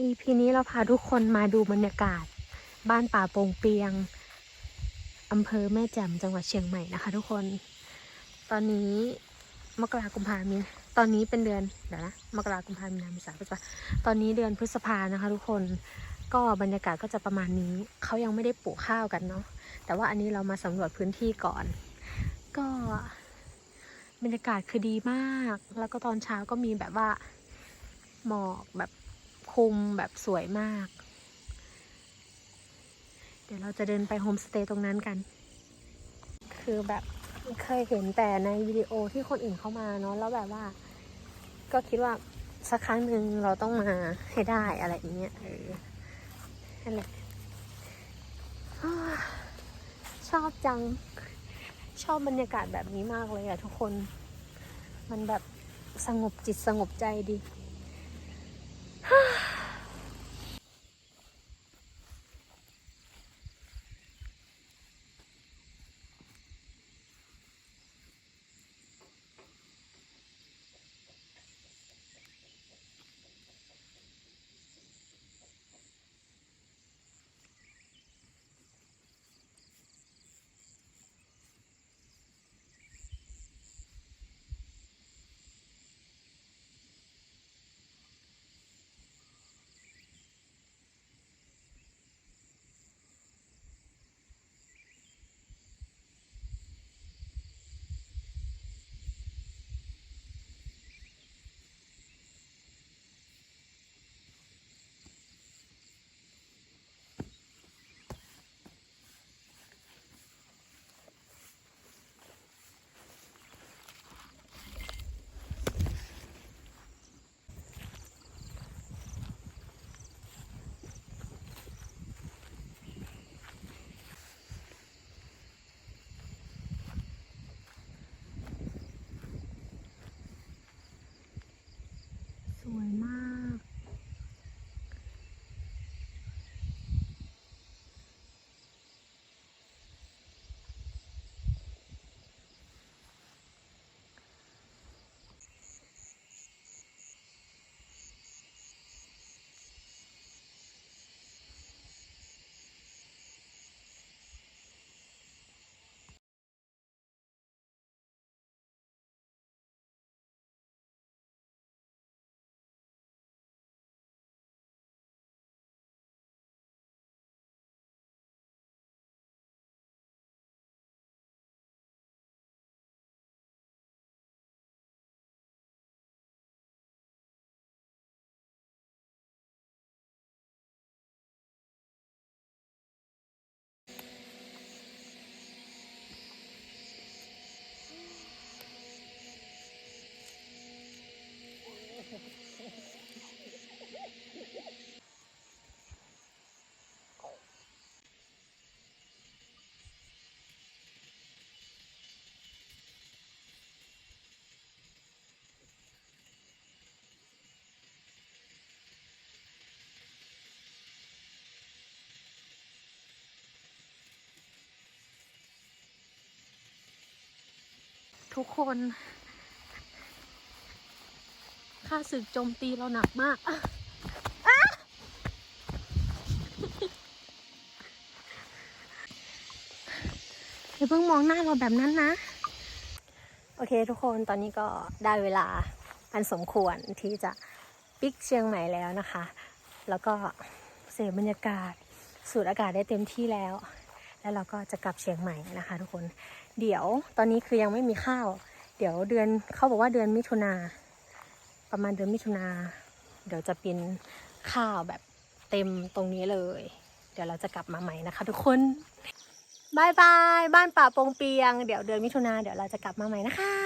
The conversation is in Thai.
EP นี้เราพาทุกคนมาดูบรรยากาศ บ้านป่าโปงเปียงอำเภอแม่แจ่มจังหวัดเชียงใหม่นะคะทุกคน ตอนนี้มกราคมพามีตอนนี้เป็นเดือนเดี๋ยวนะมกราคมพามีนาเมษาพฤษภาตอนนี้เดือนพฤษภานะคะ ทุกคนก็บรรยากาศก็จะประมาณนี้เขายังไม่ได้ปลูกข้าวกันเนาะแต่ว่าอันนี้เรามาสำรวจพื้นที่ก่อน ก็บรรยากาศคือดีมาก แล้วก็ตอนเช้าก็มีแบบว่าหมอกแบบ คุมแบบสวยมาก เดี๋ยวเราจะเดินไปโฮมสเตย์ตรงนั้นกัน คือแบบเคยเห็นแต่ในวิดีโอที่คนอื่นเข้ามาเนาะแล้วแบบว่า ก็คิดว่าสักครั้งหนึ่งเราต้องมาให้ได้อะไรอย่างเงี้ยเออนั่นแหละชอบจัง ชอบบรรยากาศแบบนี้มากเลยอะทุกคน มันแบบสงบจิตสงบใจดี ทุกคน ข้าศึกโจมตีเราหนักมากอะอะอย่าเพิ่งมองหน้าเราแบบนั้นนะ โอเคทุกคนตอนนี้ก็ได้เวลาอันสมควรที่จะปิกเชียงใหม่แล้วนะคะ แล้วก็เสพบรรยากาศ สูดอากาศได้เต็มที่แล้ว แล้วเราก็จะกลับเชียงใหม่นะคะ ทุกคน เดี๋ยวตอนนี้คือยังไม่มีข้าว เดี๋ยวเดือนเขาบอกว่าเดือนมิถุนา ประมาณเดือนมิถุนาเดี๋ยวจะเป็นข้าวแบบเต็มตรงนี้เลย เดี๋ยวเราจะกลับมาใหม่นะคะ ทุกคนบายบายบ้านป่าปงเปียง เดี๋ยวเดือนมิถุนาเดี๋ยวเราจะกลับมาใหม่นะคะ